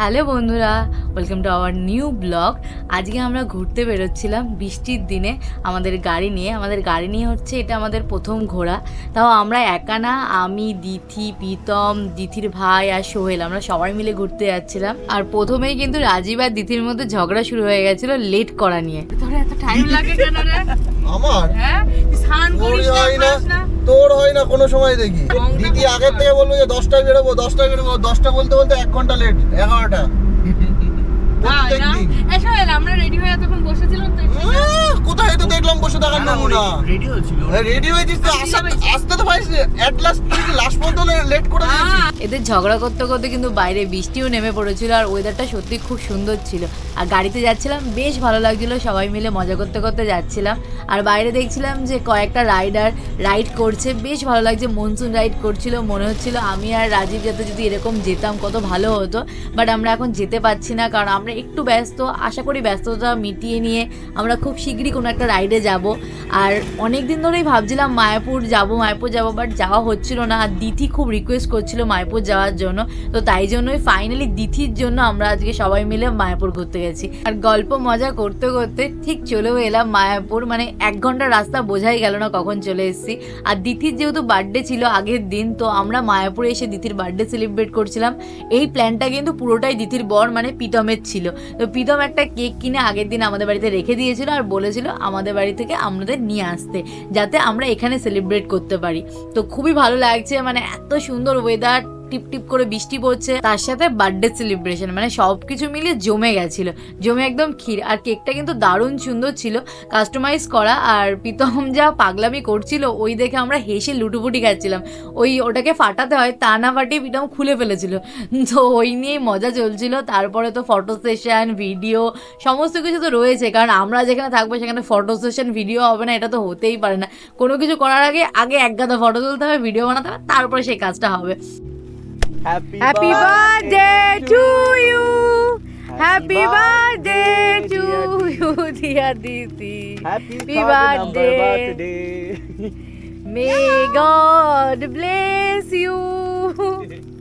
Hello বন্ধুরা welcome to our new blog আজকে আমরা ঘুরতে বেরোচ্ছিলাম বৃষ্টির দিনে আমাদের গাড়ি নিয়ে। আমাদের গাড়ি নিয়ে হচ্ছে এটা আমাদের প্রথম ঘোরা তাও আমরা একা না, আমি, দিথি, প্রীতম, দিথির ভাই আর সোহেল, আমরা সবাই মিলে ঘুরতে যাচ্ছিলাম। আর প্রথমেই কিন্তু রাজীব আর দিথির মধ্যে ঝগড়া শুরু হয়ে গেছিল লেট করা নিয়ে। এত টাইম লাগে আমার? তোর হয় না কোনো সময় দেখি। দিদি আগের থেকে বলব যে দশটায় বেরোবো দশটায় বেরোবো দশটা বলতে বলতে এক ঘণ্টা লেট এগারোটা। আমরা রেডি হয়ে এতক্ষণ বসেছিলাম তো কোথায় তো দেখলাম বসে থাকার নমুনা রেডি হচ্ছিল রেডি হয়েছিস তো আসতে- আসতে তো পারিস লাস্ট লাস্ট পর্যন্ত লেট করে দিয়েছিস এদের ঝগড়া করতে করতে কিন্তু বাইরে বৃষ্টিও নেমে পড়েছিল আর ওয়েদারটা সত্যি খুব সুন্দর ছিল। আর গাড়িতে যাচ্ছিলাম বেশ ভালো লাগছিল সবাই মিলে মজা করতে করতে যাচ্ছিলাম। আর বাইরে দেখছিলাম যে কয়েকটা রাইডার রাইড করছে বেশ ভালো লাগছে মনসুন রাইড করছিল মনে হচ্ছিল আমি আর রাজীব যাতে যদি এরকম যেতাম কত ভালো হতো। বাট আমরা এখন যেতে পারছি না কারণ আমরা একটু ব্যস্ত আশা করি ব্যস্ততা মিটিয়ে নিয়ে আমরা খুব শীঘ্রই কোনো একটা রাইডে যাব। আর অনেক দিন ধরেই ভাবছিলাম মায়াপুর যাব মায়াপুর যাব বাট যাওয়া হচ্ছিল না। আর দিথি খুব রিকোয়েস্ট করছিল মায়াপুর যাওয়ার জন্য। তো তাই জন্যই ফাইনালি দিথির জন্য আমরা আজকে সবাই মিলে মায়াপুর ঘুরতে গেছি। আর গল্প মজা করতে করতে ঠিক চলেও এলাম মায়াপুর। মানে এক ঘণ্টা রাস্তা বোঝাই গেল না কখন চলে এসেছি। আর দিথির যেহেতু বার্থডে ছিল আগের দিন, তো আমরা মায়াপুরে এসে দিথির বার্থডে সেলিব্রেট করছিলাম। এই প্ল্যানটা কিন্তু পুরোটাই দিথির বর মানে প্রীতমের ছিল। তো প্রীতম একটা কেক কিনে আগের দিন আমাদের বাড়িতে রেখে দিয়েছিল আর বলেছিল আমাদের বাড়ি থেকে আমাদের নিয়ে আসতে, যাতে আমরা এখানে সেলিব্রেট করতে পারি। তো খুবই ভালো লাগছে মানে এত সুন্দর ওয়েদার টিপ টিপ করে বৃষ্টি পড়ছে, তার সাথে বার্থডে সেলিব্রেশন মানে সব কিছু মিলিয়ে জমে গেছিল। জমে একদম ক্ষীর, আর কেকটা কিন্তু দারুণ সুন্দর ছিল। কাস্টমাইজ করা, আর প্রীতম যা পাগলামি করছিল, ওই দেখে আমরা হেসে লুটুপুটি খাচ্ছিলাম। ওই ওটাকে ফাটাতে হয়, তা না ফাটিয়ে প্রীতম খুলে ফেলেছিল। তো ওই নিয়েই মজা চলছিল। তারপরে তো ফটো সেশন ভিডিও সমস্ত কিছু তো রয়েছে। কারণ আমরা যেখানে থাকব, সেখানে ফটো সেশন ভিডিও হবে না, এটা তো হতেই পারে না। কোনো কিছু করার আগে আগে এক গাদা ফটো তুলতে হবে ভিডিও বানাতে হবে, তারপরে সেই কাজটা হবে। Happy, Happy birthday, birthday to you. Happy birthday to you, dear Diti. Happy birthday. May God bless you.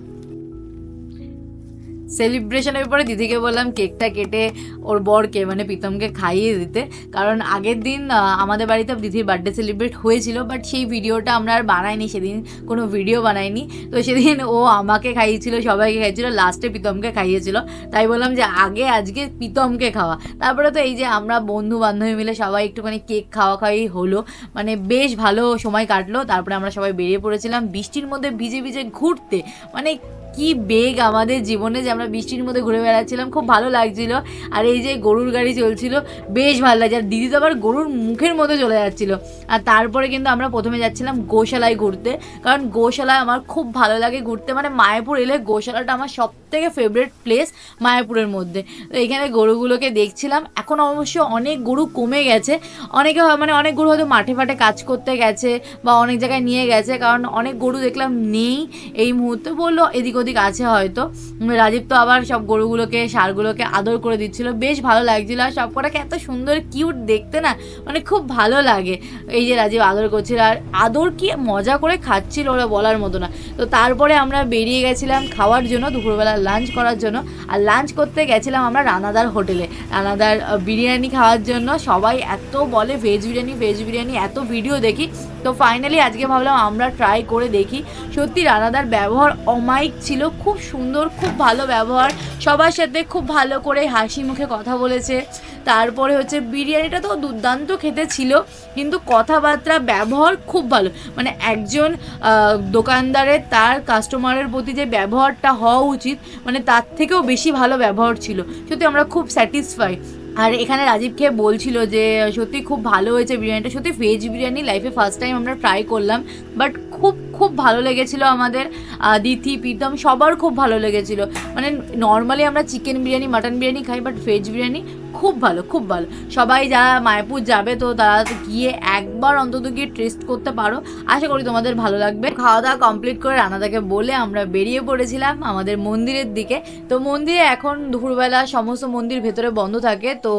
সেলিব্রেশনের পরে দিদিকে বললাম কেকটা কেটে ওর বরকে মানে প্রীতমকে খাইয়ে দিতে। কারণ আগের দিন আমাদের বাড়িতে দিদির বার্থডে সেলিব্রেট হয়েছিল বাট সেই ভিডিওটা আমরা আর বানাইনি সেদিন, কোনো ভিডিও বানাইনি। তো সেদিন ও আমাকে খাইয়েছিল, সবাইকে খাইয়েছিল লাস্টে প্রীতমকে খাইয়েছিল। তাই বললাম যে আগে, আজকে প্রীতমকে খাওয়া। তারপরে তো এই যে আমরা বন্ধু বান্ধবী মিলে সবাই একটুখানি কেক খাওয়া খাওয়াই হলো। মানে বেশ ভালো সময় কাটলো। তারপরে আমরা সবাই বেরিয়ে পড়েছিলাম। বৃষ্টির মধ্যে ভিজে ভিজে ঘুরতে মানে কি বেগ আমাদের জীবনে যে আমরা বৃষ্টির মধ্যে ঘুরে বেড়াচ্ছিলাম, খুব ভালো লাগছিল। আর এই যে গরুর গাড়ি চলছিল, বেশ ভালো লাগছে। আর দিদি তো আবার গরুর মুখের মধ্যে চলে যাচ্ছিল। আর তারপরে কিন্তু আমরা প্রথমে যাচ্ছিলাম গোশালায় ঘুরতে। কারণ গোশালায় আমার খুব ভালো লাগে ঘুরতে। মানে মায়াপুর এলে গোশালাটা আমার সব থেকে ফেভারিট প্লেস মায়াপুরের মধ্যে। তো এখানে গরুগুলোকে দেখছিলাম। এখন অবশ্য অনেক গরু কমে গেছে। অনেকে মানে অনেক গরু হয়তো মাঠে ফাটে কাজ করতে গেছে বা অনেক জায়গায় নিয়ে গেছে, কারণ অনেক গরু দেখলাম নেই এই মুহূর্তে। বলল এদিক ওদিক আছে হয়তো। রাজীব তো আবার সব গরুগুলোকে, সারগুলোকে আদর করে দিচ্ছিল। বেশ ভালো লাগছিল। আর সব কটাকে এত সুন্দর কিউট দেখতে না মানে খুব ভালো লাগে। এই যে রাজীব আদর করছিল। আর আদর কি মজা করে খাচ্ছিল ওরা বলার মতো না। তো তারপরে আমরা বেরিয়ে গেছিলাম খাওয়ার জন্য দুপুরবেলা লাঞ্চ করার জন্য। আর লাঞ্চ করতে গেছিলাম আমরা রানাদার হোটেলে। রানাদার বিরিয়ানি খাওয়ার জন্য সবাই এত বলে ভেজ বিরিয়ানি ভেজ বিরিয়ানি, এত ভিডিও দেখি। তো ফাইনালি আজকে ভাবলাম আমরা ট্রাই করে দেখি। সত্যি রানাদার ব্যবহার অমায়িক ছিল, খুব সুন্দর, খুব ভালো ব্যবহার। সবার সাথে খুব ভালো করে হাসি মুখে কথা বলেছে। তারপরে হচ্ছে বিরিয়ানিটা তো দুর্দান্ত খেতে ছিল, কিন্তু কথাবার্তা, ব্যবহার খুব ভালো। মানে একজন দোকানদারের তার কাস্টমারের প্রতি যে ব্যবহারটা হওয়া উচিত মানে তার থেকেও বেশি ভালো ব্যবহার ছিল। সত্যি আমরা খুব স্যাটিসফাই আর এখানে রাজীব খেয়ে বলছিল যে, সত্যি খুব ভালো হয়েছে বিরিয়ানিটা। সত্যি ভেজ বিরিয়ানি লাইফে ফার্স্ট টাইম আমরা ট্রাই করলাম বাট খুব খুব ভালো লেগেছিল আমাদের। দিথি প্রীতম, সবার খুব ভালো লেগেছিল। মানে নর্মালি আমরা চিকেন বিরিয়ানি মাটন বিরিয়ানি খাই বাট ভেজ বিরিয়ানি খুব ভালো খুব ভালো। সবাই যারা মায়াপুর যাবে তো তারা গিয়ে একবার অন্তত গিয়ে টেস্ট করতে পারো। আশা করি তোমাদের ভালো লাগবে। খাওয়া দাওয়া কমপ্লিট করে রানাদাকে বলে আমরা বেরিয়ে পড়েছিলাম আমাদের মন্দিরের দিকে। তো মন্দিরে এখন দুপুরবেলা সমস্ত মন্দির ভেতরে বন্ধ থাকে, তো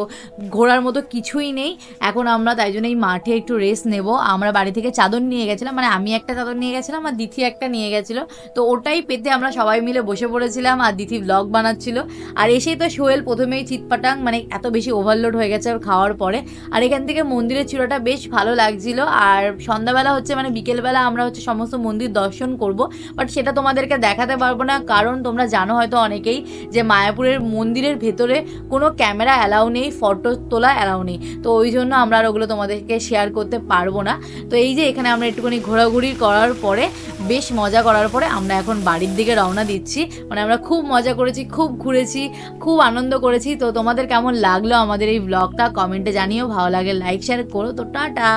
ঘোরার মতো কিছুই নেই। এখন আমরা তাই জন্য এই মাঠে একটু রেস্ট নেব। আমরা বাড়ি থেকে চাদর নিয়ে গেছিলাম মানে আমি একটা চাদর নিয়ে গেছিলাম আর দিথি একটা নিয়ে গেছিল। তো ওটাই পেতে আমরা সবাই মিলে বসে পড়েছিলাম আর দিথি ব্লগ বানাচ্ছিল। আর এসেই তো সোহেল প্রথমেই চিৎপাটাং মানে এত বেশি ওভারলোড হয়ে গেছে ওর খাওয়ার পরে। আর এখান থেকে মন্দিরের চূড়াটা বেশ ভালো লাগছিল। আর সন্ধ্যাবেলা হচ্ছে মানে বিকেলবেলা আমরা হচ্ছে সমস্ত মন্দির দর্শন করব। বাট সেটা তোমাদেরকে দেখাতে পারব না। কারণ তোমরা জানো হয়তো অনেকেই যে মায়াপুরের মন্দিরের ভেতরে কোনো ক্যামেরা অ্যালাউ নেই, ফটো তোলা অ্যালাউ নেই। তো ওই জন্য আমরা আর ওগুলো তোমাদেরকে শেয়ার করতে পারব না। তো এই যে এখানে আমরা একটুখানি ঘোরাঘুরি করার পরে, বেশ মজা করার পরে আমরা এখন বাড়ির দিকে রওনা দিচ্ছি। মানে আমরা খুব মজা করেছি, খুব ঘুরেছি, খুব আনন্দ করেছি। তো তোমাদের কেমন লাগল আমাদের এই ব্লগটা কমেন্টে জানিও ভালো লাগে লাইক শেয়ার করো তো টাটা।